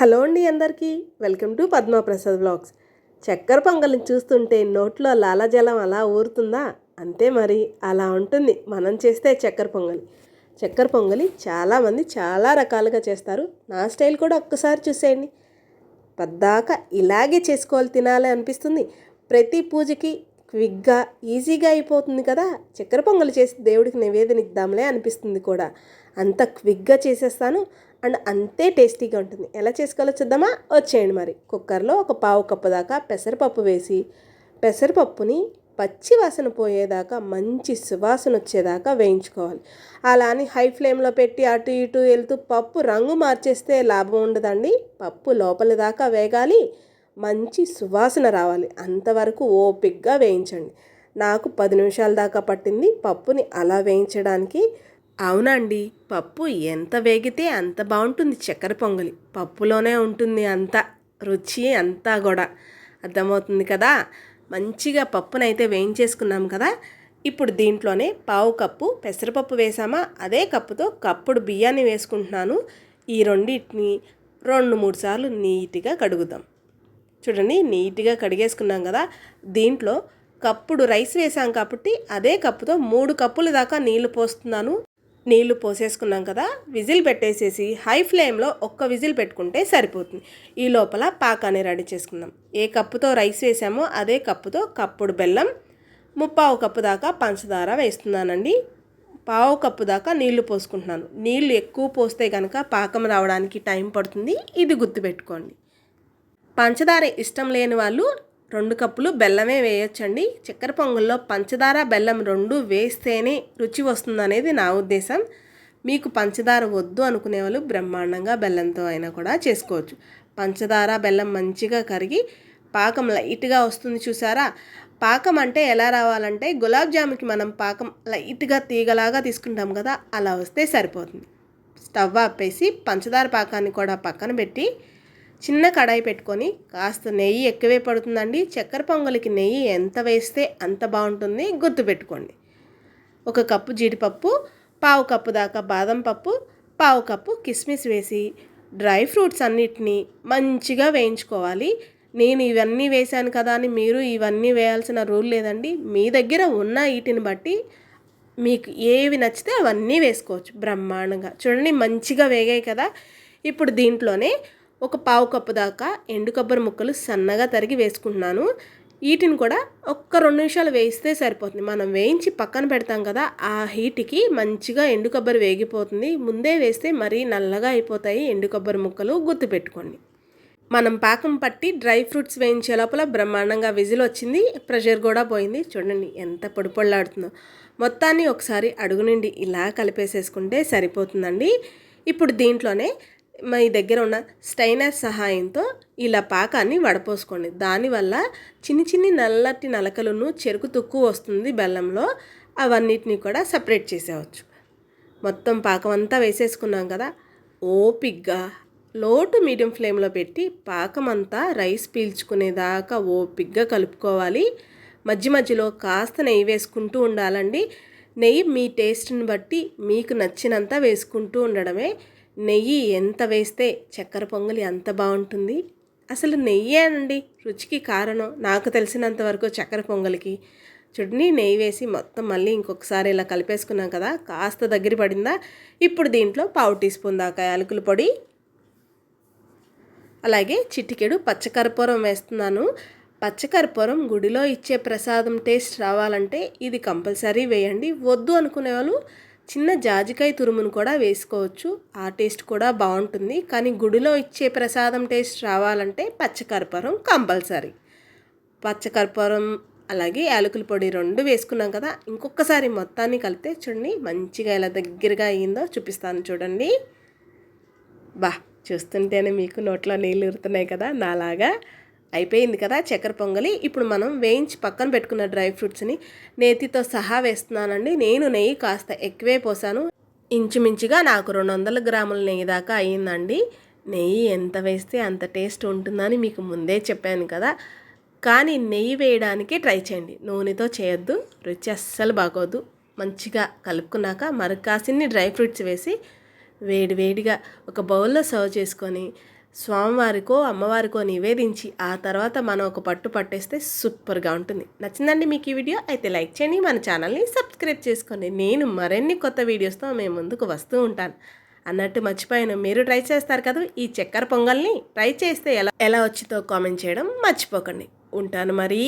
Hello అండి అందరికీ. Welcome to Padma Prasad blogs చక్కెర పొంగల్ని చూస్తుంటే నోట్లో లాలజలం అలా ఊరుతుందా? అంతే మరి అలా ఉంటుంది. మనం చేస్తే చక్కెర పొంగలి. చక్కెర పొంగలి చాలామంది చాలా రకాలుగా చేస్తారు. నా స్టైల్ కూడా ఒక్కసారి చూసేయండి. పద్దాక ఇలాగే చేసుకోవాలి తినాలి అనిపిస్తుంది. ప్రతి పూజకి క్విక్గా ఈజీగా అయిపోతుంది కదా. చక్కెర పొంగలి చేసి దేవుడికి నివేదన ఇద్దాంలే అనిపిస్తుంది కూడా. అంత క్విక్గా చేసేస్తాను. అండ్ అంతే టేస్టీగా ఉంటుంది. ఎలా చేసుకోవాలో చూద్దామా? వచ్చేయండి మరి. కుక్కర్లో ఒక పావు కప్పు దాకా పెసరపప్పు వేసి పెసరపప్పుని పచ్చి వాసన పోయేదాకా మంచి సువాసన వచ్చేదాకా వేయించుకోవాలి. అలా అని హై ఫ్లేమ్లో పెట్టి అటు ఇటు వెళ్తూ పప్పు రంగు మార్చేస్తే లాభం ఉండదండి. పప్పు లోపల దాకా వేగాలి మంచి సువాసన రావాలి. అంతవరకు ఓపిక్గా వేయించండి. నాకు పది నిమిషాల దాకా పట్టింది. పప్పుని అలా వేయించడానికి అవునండి. పప్పు ఎంత వేగితే అంత బాగుంటుంది చక్కెర పొంగలి. పప్పులోనే ఉంటుంది అంత రుచి అంతా కూడా అర్థమవుతుంది కదా? మంచిగా పప్పునైతే వేయించేసుకున్నాం కదా? ఇప్పుడు దీంట్లోనే పావు కప్పు పెసరపప్పు వేసామా? అదే కప్పుతో కప్పుడు బియ్యాన్ని వేసుకుంటున్నాను. ఈ రెండింటిని రెండు మూడు సార్లు నీట్గా కడుగుదాం. చూడండి నీట్గా కడిగేసుకున్నాం కదా? దీంట్లో కప్పుడు రైస్ వేసాం కాబట్టి అదే కప్పుతో మూడు కప్పుల దాకా నీళ్ళు పోస్తున్నాను. నీళ్ళు పోసేసుకున్నాం కదా విజిల్ పెట్టేసేసి హై ఫ్లేమ్లో ఒక్క విజిల్ పెట్టుకుంటే సరిపోతుంది. ఈ లోపల పాకాన్ని రెడీ చేసుకుందాం. ఏ కప్పుతో రైస్ వేసామో అదే కప్పుతో కప్పుడు బెల్లం ముప్పావు కప్పు దాకా పంచదార వేస్తున్నానండి. పావు కప్పు దాకా నీళ్ళు పోసుకుంటున్నాను. నీళ్ళు ఎక్కువ పోస్తే కనుక పాకం రావడానికి టైం పడుతుంది. ఇది గుర్తుపెట్టుకోండి. పంచదార ఇష్టం లేని వాళ్ళు రెండు కప్పులు బెల్లమే వేయొచ్చండి. చక్కెర పొంగల్లో పంచదార బెల్లం రెండు వేస్తేనే రుచి వస్తుందనేది నా ఉద్దేశం. మీకు పంచదార వద్దు అనుకునే వాళ్ళు బ్రహ్మాండంగా బెల్లంతో అయినా కూడా చేసుకోవచ్చు. పంచదార బెల్లం మంచిగా కరిగి పాకం లైట్గా వస్తుంది చూసారా? పాకం అంటే ఎలా రావాలంటే గులాబ్ జాముకి మనం పాకం లైట్గా తీగలాగా తీసుకుంటాం కదా అలా వస్తే సరిపోతుంది. స్టవ్ ఆపేసి పంచదార పాకాన్ని కూడా పక్కన పెట్టి చిన్న కడాయి పెట్టుకొని కాస్త నెయ్యి ఎక్కువే పడుతుందండి. చక్కెర పొంగలికి నెయ్యి ఎంత వేస్తే అంత బాగుంటుంది గుర్తుపెట్టుకోండి ఒక కప్పు జీడిపప్పు పావు కప్పు దాకా బాదం పప్పు పావు కప్పు కిస్మిస్ వేసి డ్రై ఫ్రూట్స్ అన్నిటినీ మంచిగా వేయించుకోవాలి. నేను ఇవన్నీ వేశాను కదా అని మీరు ఇవన్నీ వేయాల్సిన రూల్ లేదండి. మీ దగ్గర ఉన్న వీటిని బట్టి మీకు ఏవి నచ్చితే అవన్నీ వేసుకోవచ్చు బ్రహ్మాండంగా. చూడండి మంచిగా వేగాయి కదా. ఇప్పుడు దీంట్లోనే ఒక పావు కప్పు దాకా ఎండు కొబ్బరి ముక్కలు సన్నగా తరిగి వేసుకుంటున్నాను. వీటిని కూడా ఒక్క రెండు నిమిషాలు వేయిస్తే సరిపోతుంది. మనం వేయించి పక్కన పెడతాం కదా ఆ హీట్కి మంచిగా ఎండు కొబ్బరి వేగిపోతుంది. ముందే వేస్తే మరీ నల్లగా అయిపోతాయి ఎండు కొబ్బరి ముక్కలు గుర్తుపెట్టుకోండి. మనం పాకం పట్టి డ్రై ఫ్రూట్స్ వేయించే లోపల బ్రహ్మాండంగా విజిల్ వచ్చింది ప్రెషర్ కూడా పోయింది. చూడండి ఎంత పొడిపొళ్ళాడుతుందో మొత్తాన్ని ఒకసారి అడుగు నుండి ఇలా కలిపేసేసుకుంటే సరిపోతుందండి. ఇప్పుడు దీంట్లోనే మీ దగ్గర ఉన్న స్టైనర్ సహాయంతో ఇలా పాకాన్ని వడపోసుకోండి. దానివల్ల చిన్ని చిన్ని నల్లటి నలకలను చెరుకు తుక్కు వస్తుంది బెల్లంలో. అవన్నిటిని కూడా సపరేట్ చేసేవచ్చు మొత్తం పాకం అంతా వేసేసుకున్నాం కదా. ఓపిగ్గా లోటు మీడియం ఫ్లేమ్లో పెట్టి పాకం అంతా రైస్ పీల్చుకునేదాకా ఓపిగ్గా కలుపుకోవాలి. మధ్య మధ్యలో కాస్త నెయ్యి వేసుకుంటూ ఉండాలండి. నెయ్యి మీ టేస్ట్ని బట్టి మీకు నచ్చినంత వేసుకుంటూ ఉండడమే. నెయ్యి ఎంత వేస్తే చక్కెర పొంగలి అంత బాగుంటుంది? అసలు నెయ్యే అండి రుచికి కారణం నాకు తెలిసినంత వరకు చక్కెర పొంగలికి. చూడండి నెయ్యి వేసి మొత్తం మళ్ళీ ఇంకొకసారి ఇలా కలిపేసుకున్నాం కదా కాస్త దగ్గర పడిందా? ఇప్పుడు దీంట్లో పావు టీ స్పూన్ దాకా యాలకుల పొడి అలాగే చిటికెడు పచ్చకర్పూరం వేస్తున్నాను. పచ్చకర్పూరం గుడిలో ఇచ్చే ప్రసాదం టేస్ట్ రావాలంటే ఇది కంపల్సరీ వేయండి. వద్దు అనుకునే వాళ్ళు చిన్న జాజికాయ తురుమును కూడా వేసుకోవచ్చు. ఆ టేస్ట్ కూడా బాగుంటుంది. కానీ గుడిలో ఇచ్చే ప్రసాదం టేస్ట్ రావాలంటే పచ్చకర్పూరం కంపల్సరీ. పచ్చకర్పూరం అలాగే యాలకుల పొడి రెండు వేసుకున్నాం కదా ఇంకొకసారి మొత్తాన్ని కలిపితే చూడండి మంచిగా ఎలా దగ్గరగా అయ్యిందో చూపిస్తాను చూడండి. బా చూస్తుంటేనే మీకు నోట్లో నీళ్ళు ఉరుతున్నాయి కదా నాలాగా. అయిపోయింది కదా చక్కెర పొంగలి. ఇప్పుడు మనం వేయించి పక్కన పెట్టుకున్న డ్రై ఫ్రూట్స్ని నేతితో సహా వేస్తున్నానండి. నేను నెయ్యి కాస్త ఎక్కువే పోసాను. ఇంచుమించుగా నాకు రెండు వందల గ్రాముల నెయ్యి దాకా అయ్యిందండి. నెయ్యి ఎంత వేస్తే అంత టేస్ట్ ఉంటుందని మీకు ముందే చెప్పాను కదా. కానీ నెయ్యి వేయడానికి ట్రై చేయండి. నూనెతో చేయొద్దు రుచి అస్సలు బాగోదు. మంచిగా కలుపుకున్నాక మరకాసిన్ని డ్రై ఫ్రూట్స్ వేసి వేడి వేడిగా ఒక బౌల్లో సర్వ్ చేసుకొని స్వామివారికో అమ్మవారికో నివేదించి ఆ తర్వాత మనం ఒక పట్టు పట్టేస్తే సూపర్గా ఉంటుంది. నచ్చిందండి మీకు ఈ వీడియో? అయితే లైక్ చేయండి మన ఛానల్ని సబ్స్క్రైబ్ చేసుకోండి. నేను మరిన్ని కొత్త వీడియోస్తో మేము ముందుకు వస్తూ ఉంటాను. అన్నట్టు మర్చిపోయాను మీరు ట్రై చేస్తారు కదా ఈ చక్కెర పొంగల్ని ట్రై చేస్తే ఎలా ఎలా వచ్చిందో కామెంట్ చేయడం మర్చిపోకండి. ఉంటాను మరి.